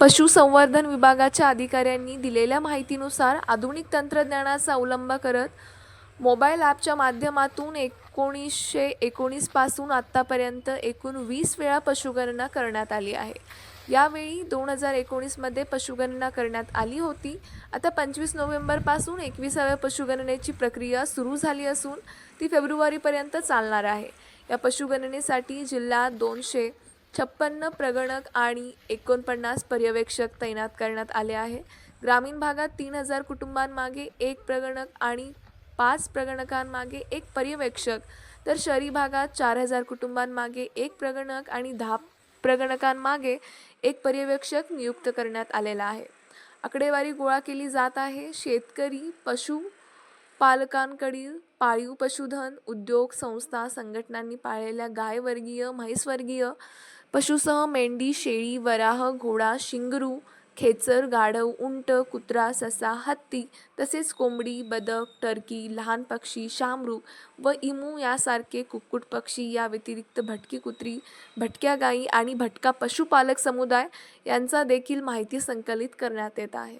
पशुसंवर्धन विभागाच्या अधिकाऱ्यांनी दिलेल्या माहितीनुसार आधुनिक तंत्रज्ञानाचा अवलंब करत मोबाईल ॲपच्या माध्यमातून एकोणीसशे एकोणीसपासून आत्तापर्यंत एकूण वीस वेळा पशुगणना करण्यात आली आहे. यावेळी दोन हजार एकोणीसमध्ये पशुगणना करण्यात आली होती. आता पंचवीस नोव्हेंबरपासून एकविसाव्या पशुगणनेची प्रक्रिया सुरू झाली असून ती फेब्रुवारीपर्यंत चालणार आहे. या पशुगणनेसाठी जिल्हा दोनशे छप्पन्न प्रगणक आणि एकोणपन्नास पर्यवेक्षक तैनात करण्यात आले आहे. ग्रामीण भागात तीन हजार कुटुंबांमागे एक प्रगणक आणि पाच प्रगणकांमागे एक पर्यवेक्षक तर शहरी भागात चार हजार कुटुंबांमागे एक प्रगणक आणि दहा प्रगणकांमागे एक पर्यवेक्षक नियुक्त करण्यात आलेला आहे. आकडेवारी गोळा केली जात आहे. शेतकरी पशु पालकांकडील पाळीव पशुधन उद्योग संस्था संघटनांनी पाळलेल्या गायवर्गीय म्हैसवर्गीय पशुसह मेंढी शेळी वराह घोडा शिंगरू खेचर गाढव उंट कुत्रा ससा हत्ती तसेच कोंबडी बदक टर्की लहान पक्षी शामरू व इमू यासारखे कुक्कुट पक्षी या व्यतिरिक्त भटकी कुत्री भटक्या गायी आणि भटका पशुपालक समुदाय यांचा देखील माहिती संकलित करण्यात येत आहे.